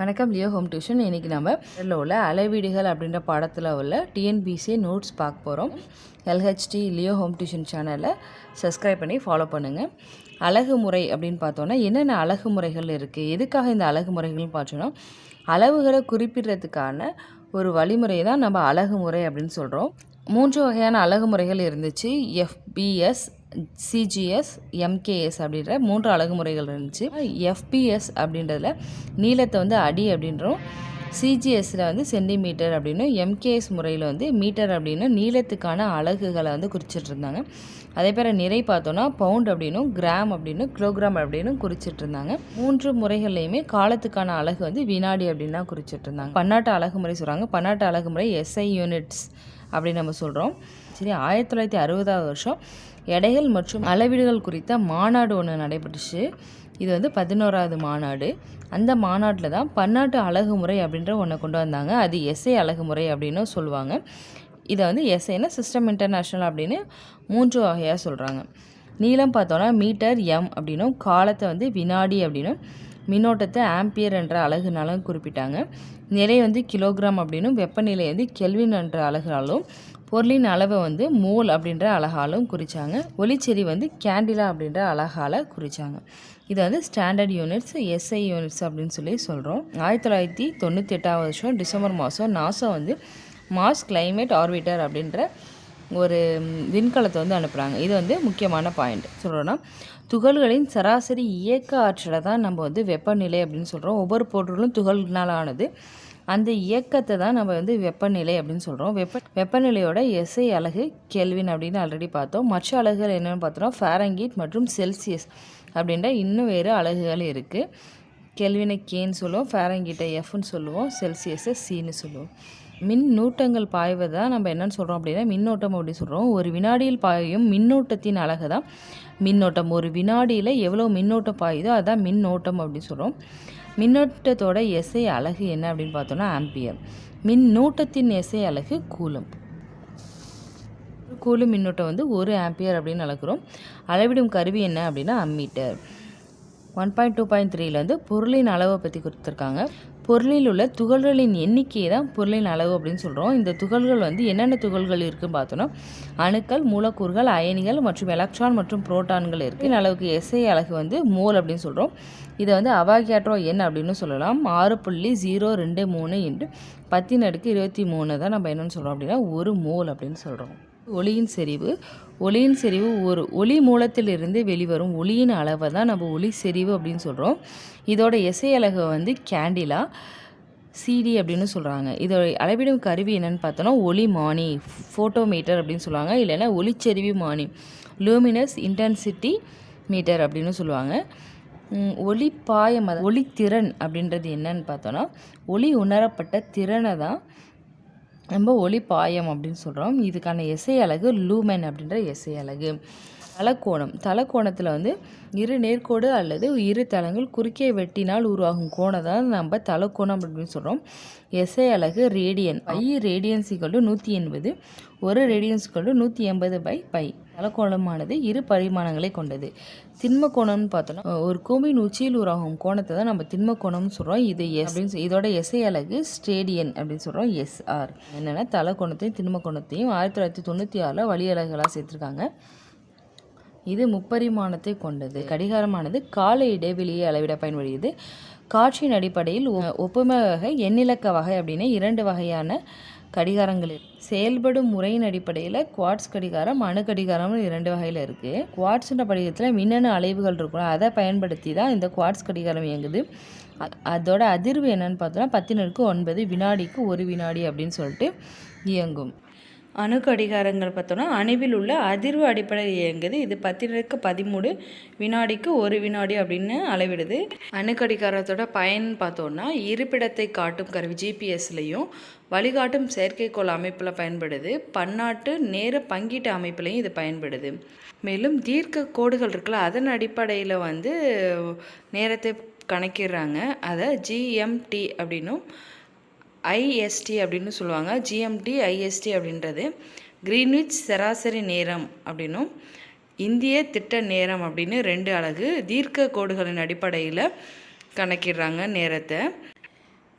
வணக்கம் Leo home tuition. இன்றைக்கி நம்ம இதில் உள்ள அளவீடுகள் அப்படின்ற பாடத்தில் உள்ள டிஎன்பிசி நோட்ஸ் பார்க்க போகிறோம் எல்ஹெச்டி லியோ ஹோம் டியூஷன் சேனலை சப்ஸ்கிரைப் பண்ணி ஃபாலோ பண்ணுங்கள் அழகு முறை அப்படின்னு பார்த்தோன்னா என்னென்ன அழகு முறைகள் இருக்குது எதுக்காக இந்த அழகு முறைகள்னு பார்த்தோன்னா அளவுகளை குறிப்பிடுறதுக்கான ஒரு வழிமுறை தான் நம்ம அழகு முறை அப்படின்னு சொல்கிறோம் மூன்று வகையான அழகு முறைகள் இருந்துச்சு. எஃபிஎஸ் சிஜிஎஸ் எம்கேஎஸ் அப்படின்ற மூன்று அழகுமுறைகள் இருந்துச்சு. எஃபிஎஸ் அப்படின்றதுல நீளத்தை வந்து அடி அப்படின்றோம் சிஜிஎஸ்சில் வந்து சென்டிமீட்டர் அப்படின்னும் எம்கேஎஸ் முறையில் வந்து மீட்டர் அப்படின்னு நீளத்துக்கான அலகுகளை வந்து குறிச்சிட்டு இருந்தாங்க. அதே பேர் நிறை பார்த்தோன்னா பவுண்ட் அப்படின்னும் கிராம் அப்படின்னும் கிலோகிராம் அப்படின்னும் குறிச்சிட்டு இருந்தாங்க. மூன்று முறைகள்லையுமே காலத்துக்கான அலகு வந்து வினாடி அப்படின்னா தான் குறிச்சிட்டு இருந்தாங்க. பன்னாட்டு அழகு முறை சொல்கிறாங்க பன்னாட்டு அழகு முறை எஸ்ஐ யூனிட்ஸ் அப்படின்னு நம்ம சொல்கிறோம் சரி ஆயிரத்தி தொள்ளாயிரத்தி அறுபதாவது வருஷம் எடைகள் மற்றும் அளவீடுகள் குறித்த மாநாடு ஒன்று நடைபெற்றுச்சு. இது வந்து பதினோராவது மாநாடு. அந்த மாநாட்டில் தான் பன்னாட்டு அழகுமுறை அப்படின்ற ஒன்று கொண்டு வந்தாங்க. அது எஸ்ஐ அழகுமுறை அப்படின்னு சொல்லுவாங்க. இதை வந்து எஸ்ஐனா சிஸ்டம் இன்டர்நேஷ்னல் அப்படின்னு மூன்று வகையாக சொல்கிறாங்க நீளம் பார்த்தோன்னா மீட்டர் எம் அப்படின்னும் காலத்தை வந்து வினாடி அப்படின்னும் மின்னோட்டத்தை ஆம்பியர் என்ற அழகுனாலும் குறிப்பிட்டாங்க. நிலை வந்து கிலோகிராம் அப்படின்னும் வெப்பநிலை வந்து கெல்வின் என்ற அழகுனாலும் பொருளின் அளவை வந்து மோல் அப்படின்ற அழகாலும் குறித்தாங்க ஒளிச்செறி வந்து கேண்டிலா அப்படின்ற அழகால் குறித்தாங்க இது வந்து ஸ்டாண்டர்ட் யூனிட்ஸ் எஸ்ஐ யூனிட்ஸ் அப்படின்னு சொல்லி சொல்கிறோம் ஆயிரத்தி தொள்ளாயிரத்தி தொண்ணூற்றி எட்டாவது வருஷம் டிசம்பர் மாதம் நாசா வந்து மாஸ் கிளைமேட் ஆர்பிட்டர் அப்படின்ற ஒரு விண்கலத்தை வந்து அனுப்புகிறாங்க இது வந்து முக்கியமான பாயிண்ட். சொல்கிறோன்னா துகள்களின் சராசரி இயக்க ஆற்றலை தான் நம்ம வந்து வெப்பநிலை அப்படின்னு சொல்கிறோம் ஒவ்வொரு பொருளும் துகள்களால் ஆனது அந்த இயக்கத்தை தான் நம்ம வந்து வெப்பநிலை அப்படின்னு சொல்கிறோம் வெப்ப வெப்பநிலையோட எஸ்ஐ அலகு கெல்வின் அப்படின்னு ஆல்ரெடி பார்த்தோம். மற்ற அலகுகள் என்னென்னு பார்த்தோம்னா ஃபேரங்கீட் மற்றும் செல்சியஸ் அப்படின்ற இன்னும் வேறு அலகுகள் இருக்குது கெல்வினை கேன்னு சொல்லுவோம் ஃபேரங்கீட்டை எஃப்னு சொல்லுவோம் செல்சியஸை சின்னு சொல்லுவோம். மின் நூட்டங்கள் பாய்வது தான் நம்ம என்னென்னு சொல்கிறோம் அப்படின்னா மின்னோட்டம் அப்படின்னு சொல்கிறோம் ஒரு வினாடியில் பாயும் மின்னோட்டத்தின் அழகு தான் மின்னோட்டம். ஒரு வினாடியில் எவ்வளோ மின்னோட்டம் பாயுதோ அதுதான் மின்னோட்டம் அப்படின்னு சொல்கிறோம் மின்னோட்டத்தோட எஸ்ஐ அழகு என்ன அப்படின்னு பார்த்தோன்னா ஆம்பியர். மின்னூட்டத்தின் எஸ்ஐ அழகு கூலம். கூலும் மின்னோட்டம் வந்து ஒரு ஆம்பியர் அப்படின்னு அளக்குறோம். அளவிடும் கருவி என்ன அப்படின்னா ammeter. One point two point த்ரீலேருந்து பொருளின் அளவை பற்றி கொடுத்துருக்காங்க. பொருளில் உள்ள துகள்களின் எண்ணிக்கை தான் பொருளின் அளவு அப்படின்னு சொல்கிறோம் இந்த துகள்கள் வந்து என்னென்ன துகள்கள் இருக்குன்னு பார்த்தோன்னா அணுக்கள் மூலக்கூறுகள் அயனிகள் மற்றும் எலக்ட்ரான் மற்றும் புரோட்டான்கள் இருக்குது அளவுக்கு எஸ்ஐ அழகு வந்து மோல் அப்படின்னு சொல்கிறோம் இதை வந்து அவாகியாட்ரோ எண் அப்படின்னு சொல்லலாம். ஆறு புள்ளி ஜீரோ ரெண்டு மூணு என்று பத்தின் அடுக்கு இருபத்தி மூணு தான் நம்ம என்னென்னு சொல்கிறோம் அப்படின்னா ஒரு மோல் அப்படின்னு சொல்கிறோம் ஒளியின் செறிவு ஒளியின் செறிவு ஒரு ஒளி மூலத்திலிருந்து வெளிவரும். ஒளியின் அளவை தான் நம்ம ஒளி செறிவு அப்படின்னு சொல்கிறோம் இதோட இசையலகை வந்து கேண்டிலா சிடி அப்படின்னு சொல்கிறாங்க இதோட அளவிடும் கருவி என்னென்னு பார்த்தோன்னா ஒளி மானி ஃபோட்டோமீட்டர் அப்படின்னு சொல்லுவாங்க. இல்லைன்னா ஒளிச்செறிவு மானி லூமினஸ் இன்டென்சிட்டி மீட்டர் அப்படின்னு சொல்லுவாங்க. ஒளி பாயம் ஒளி திறன் அப்படின்றது என்னன்னு பார்த்தோன்னா ஒளி உணரப்பட்ட திறனை தான் நம்ம ஒளி பாயம் அப்படின்னு சொல்கிறோம் இதுக்கான எசை அலகு லூமென் அப்படின்ற எசை அலகு தலக்கோணம். தலக்கோணத்தில் வந்து இரு நேர்கோடு அல்லது இரு தளங்கள் குறுக்கே வெட்டினால் உருவாகும் கோணம் தான் நம்ம தலக்கோணம் அப்படின்னு சொல்கிறோம் எஸ்ஐ அலகு ரேடியன் பை ரேடியன்ஸ் ஈக்குவல் நூற்றி எண்பது. ஒரு ரேடியன்ஸ் ஈக்குவல் நூற்றி எண்பது பை பை தலக்கோணமானது இரு பரிமாணங்களை கொண்டது. திண்ம கோணம்னு பார்த்தோன்னா ஒரு கோமின் உச்சியில் உருவாகும் கோணத்தை தான் நம்ம திண்ம கோணம்னு சொல்கிறோம் இது எஸ் அப்படின்னு இதோட எஸ்ஐ அலகு ஸ்டேடியன் அப்படின்னு சொல்கிறோம் எஸ்ஆர் என்னென்னா தலக்கோணத்தையும் திண்ம கோணத்தையும் ஆயிரத்தி தொள்ளாயிரத்தி தொண்ணூற்றி ஆறில் வழி அலகுகளாக சேர்த்துருக்காங்க. இது முப்பரிமாணத்தை கொண்டது. கடிகாரமானது கால இடைவெளியை அளவிட பயன்படுகிறது. காட்சியின் அடிப்படையில் ஒப்புமை வகை எண்ணிலக்க வகை அப்படின்னு இரண்டு வகையான கடிகாரங்கள் செயல்படும் முறையின் அடிப்படையில் குவாட்ஸ் கடிகாரம் அணு கடிகாரம்னு இரண்டு வகையில் இருக்குது குவாட்ஸ்ன்ற படிகத்தில் மின்னணு அலைவுகள் இருக்கும் அதை பயன்படுத்தி தான் இந்த குவாட்ஸ் கடிகாரம் இயங்குது. அதோட அதிர்வு என்னன்னு பார்த்தோன்னா பத்தினருக்கு ஒன்பது வினாடிக்கு ஒரு வினாடி அப்படின்னு சொல்லிட்டு இயங்கும். அணு கடிகாரங்கள் பார்த்தோன்னா அணுவில் உள்ள அதிர்வு அடிப்படையில் இயங்குது. இது பத்தினருக்கு பதிமூணு வினாடிக்கு ஒரு வினாடி அப்படின்னு அளவிடுது. அணு கடிகாரத்தோட பயன் பார்த்தோன்னா இருப்பிடத்தை காட்டும் கருவி ஜிபிஎஸ்லையும் வழிகாட்டும் செயற்கைக்கோள் அமைப்பில் பயன்படுது. பன்னாட்டு நேர பங்கீட்டு அமைப்புலையும் இது பயன்படுது. மேலும் தீர்க்க கோடுகள் இருக்குல்ல அதன் அடிப்படையில் வந்து நேரத்தை கணக்கிடுறாங்க. அதை ஜிஎம்டி அப்படின்னும் ஐஎஸ்டி அப்படின்னு சொல்லுவாங்க. ஜிஎம்டி ஐஎஸ்டி அப்படின்றது. கிரீன்விச் சராசரி நேரம் அப்படின்னும். இந்திய திட்ட நேரம் அப்படின்னு ரெண்டு அழகு தீர்க்க கோடுகளின் அடிப்படையில் கணக்கிடுறாங்க நேரத்தை.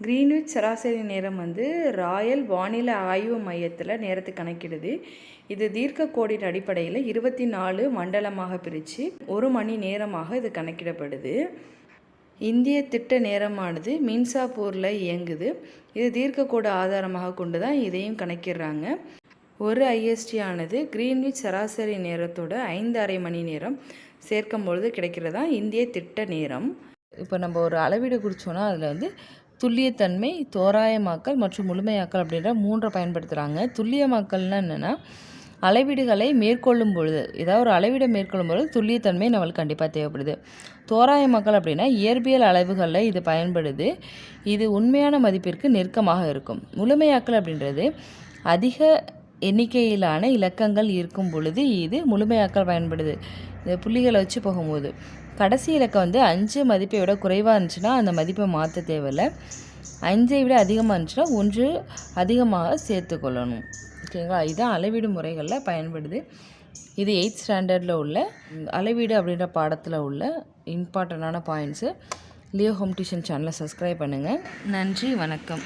கிரீன்விச் சராசரி நேரம் வந்து ராயல் வானிலை ஆய்வு மையத்தில் நேரத்தை கணக்கிடுது. இது தீர்க்க கோடின் அடிப்படையில் இருபத்தி நாலு மண்டலமாக பிரித்து ஒரு மணி நேரமாக இது கணக்கிடப்படுது. இந்திய திட்ட நேரமானது மின்சாப்பூரில் இயங்குது. இது தீர்க்கக்கூட ஆதாரமாக கொண்டு தான் இதையும் கணக்கிடுறாங்க. ஒரு ஐஎஸ்டி ஆனது கிரீன்விச் சராசரி நேரத்தோட ஐந்து அரை மணி நேரம் சேர்க்கும் பொழுது கிடைக்கிறதா? இந்திய திட்ட நேரம். இப்போ நம்ம ஒரு அளவீடு குறித்தோன்னா அதில் வந்து துல்லியத்தன்மை தோராயமாக்கல் மற்றும் முழுமையாக்கல் அப்படின்ற மூன்றை பயன்படுத்துகிறாங்க துல்லியமாக்கல்னால் என்னென்னா அளவீடுகளை மேற்கொள்ளும் பொழுது ஏதாவது ஒரு அளவீடை மேற்கொள்ளும் பொழுது துல்லியத்தன்மை நம்மளுக்கு கண்டிப்பாக தேவைப்படுது. தோராயமாக்கல் அப்படின்னா இயற்பியல் அளவுகளில் இது பயன்படுது. இது உண்மையான மதிப்பிற்கு நெருக்கமாக இருக்கும். முழுமையாக்கல் அப்படின்றது அதிக எண்ணிக்கையிலான இலக்கங்கள் இருக்கும் பொழுது இது முழுமையாக்கல் பயன்படுது. இந்த புள்ளிகளை வச்சு போகும்போது. கடைசி இலக்கம் வந்து அஞ்சு மதிப்பை விட குறைவாக இருந்துச்சுன்னா அந்த மதிப்பை மாற்ற தேவையில்லை. அஞ்சை விட அதிகமாக இருந்துச்சுன்னா ஒன்று அதிகமாக சேர்த்துக்கொள்ளணும் ஓகேங்களா? இதுதான் அளவீடு முறைகளில் பயன்படுது. இது எயித் ஸ்டாண்டர்டில் உள்ள அளவீடு அப்படின்ற பாடத்தில் உள்ள இம்பார்ட்டண்ட்டான பாயிண்ட்ஸு லியோ ஹோம் டியூஷன் சேனலை சப்ஸ்கிரைப் பண்ணுங்கள் நன்றி வணக்கம்.